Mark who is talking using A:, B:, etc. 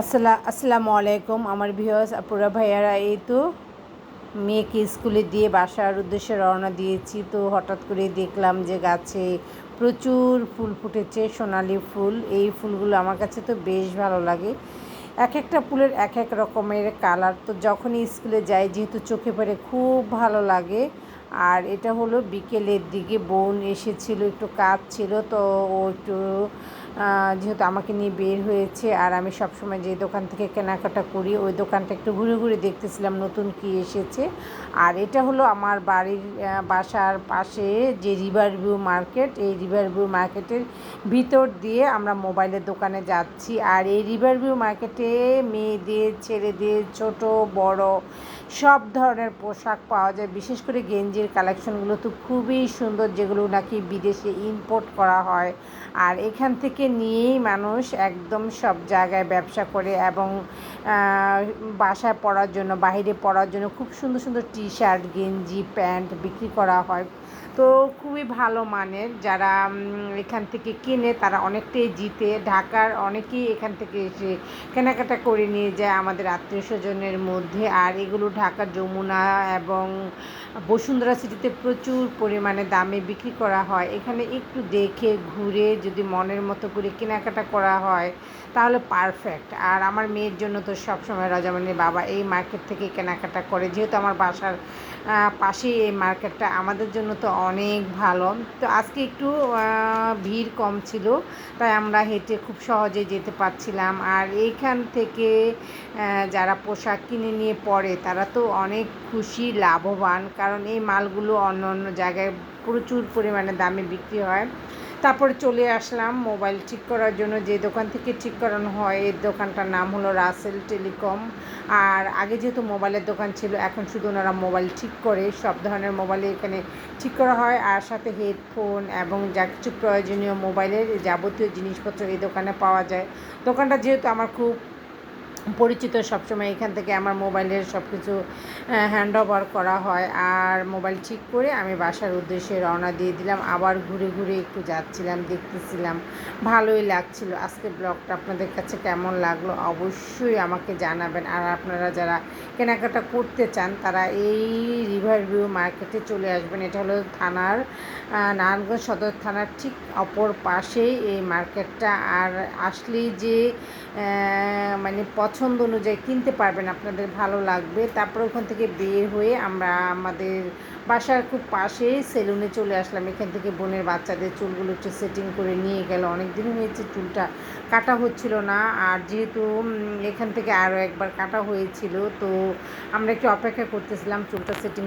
A: আসসালা আসসালামু আলাইকুম আমার ভিউয়ার্স, আপুরা, ভাইয়ারা, এই তো মেয়েকে স্কুলে দিয়ে বাসার উদ্দেশ্যে রওনা দিয়েছি। তো হঠাৎ করে দেখলাম যে গাছে প্রচুর ফুল ফুটেছে, সোনালি ফুল। এই ফুলগুলো আমার কাছে তো বেশ ভালো লাগে। এক একটা ফুলের এক এক রকমের কালার। তো যখনই স্কুলে যাই, যেহেতু চোখে পড়ে খুব ভালো লাগে আর এটা হলো বিকেলের দিকে। বোন এসেছিল, একটু কাজ ছিল তো ও একটু যেহেতু আমাকে নিয়ে বের হয়েছে আর আমি সবসময় যে দোকান থেকে কেনাকাটা করি, ওই দোকানটা একটু ঘুরে ঘুরে দেখতেছিলাম নতুন কি এসেছে। আর এটা হলো আমার বাড়ির বাসার পাশে যে রিভার ভিউ মার্কেট এই রিভার ভিউ মার্কেটের ভিতর দিয়ে আমরা মোবাইলের দোকানে যাচ্ছি। আর এই রিভার ভিউ মার্কেটে মেয়েদের, ছেলেদের, ছোট, বড় সব ধরনের পোশাক পাওয়া যায়। বিশেষ করে গেঞ্জির কালেকশনগুলো তো খুবই সুন্দর, যেগুলো নাকি বিদেশে ইম্পোর্ট করা হয়। আর এখান থেকে নিয়েই মানুষ একদম সব জায়গায় ব্যবসা করে এবং বাসায় পরার জন্য বাহিরে পরার জন্য খুব সুন্দর সুন্দর টি শার্ট গেঞ্জি, প্যান্ট বিক্রি করা হয়। তো খুবই ভালো মানের। যারা এখান থেকে কিনে তারা অনেকটাই জিতে। ঢাকার অনেকেই এখান থেকে এসে কেনাকাটা করে নিয়ে যায় আমাদের আত্মীয় স্বজনের মধ্যে। আর এগুলো ঢাকার যমুনা এবং বসুন্ধরা সিটিতে প্রচুর পরিমাণে দামে বিক্রি করা হয়। এখানে একটু দেখে ঘুরে যদি মনের মতো করে কেনাকাটা করা হয়, তাহলে পারফেক্ট আর আমার মেয়ের জন্য তো সবসময় রজামানির বাবা এই মার্কেট থেকে কেনাকাটা করে। যেহেতু আমার বাসার পাশেই এই মার্কেটটা আমাদের জন্য তো অনেক ভালো। তো আজকে একটু ভিড় কম ছিল, তাই আমরা হেঁটে খুব সহজে যেতে পারছিলাম। আর এইখান থেকে যারা পোশাক কিনে নিয়ে পড়ে, তারা তো অনেক খুশি, লাভবান। কারণ এই মালগুলো অন্য অন্য জায়গায় প্রচুর পরিমাণে দামে বিক্রি হয়। তারপরে চলে আসলাম মোবাইল ঠিক করার জন্য। যে দোকান থেকে ঠিক করানো হয়, এর দোকানটার নাম হলো রাসেল টেলিকম। আর আগে যেহেতু মোবাইলের দোকান ছিল, এখন শুধু ওনারা মোবাইল ঠিক করে, সব ধরনের মোবাইলে এখানে ঠিক করা হয়। আর সাথে হেডফোন এবং যা কিছু প্রয়োজনীয় মোবাইলের যাবতীয় জিনিসপত্র এই দোকানে পাওয়া যায়। দোকানটা যেহেতু আমার খুব পরিচিত সবসময় এখান থেকে আমার মোবাইলের সব কিছু হ্যান্ড ওভার করা হয়। আর মোবাইল ঠিক করে আমি বাসার উদ্দেশ্যে রওনা দিয়ে দিলাম। আবার ঘুরে ঘুরে একটু যাচ্ছিলাম, দেখতেছিলাম। ভালোই লাগছিল। আজকে ব্লগটা আপনাদের কাছে কেমন লাগল অবশ্যই আমাকে জানাবেন। আর আপনারা যারা কেনাকাটা করতে চান, তারা এই রিভার ভিউ মার্কেটে চলে আসবেন। এটা হলো থানার নারায়ণগঞ্জ সদর থানার ঠিক অপর পাশেই এই মার্কেটটা আর আসলেই যে মানে পছন্দ অনুযায়ী কিনতে পারবেন, আপনাদের ভালো লাগবে। তারপর ওখান থেকে বের হয়ে আমরা আমাদের বাসার খুব পাশেই সেলুনে চলে আসলাম। এখান থেকে বোনের বাচ্চাদের চুলগুলো একটু সেটিং করে নিয়ে গেল। অনেক দিন হয়েছে চুলটা কাটা হচ্ছিল না। আর যেহেতু এখান থেকে আরও একবার কাটা হয়েছিল, তো আমরা একটু অপেক্ষা করতেছিলাম চুলটা সেটিং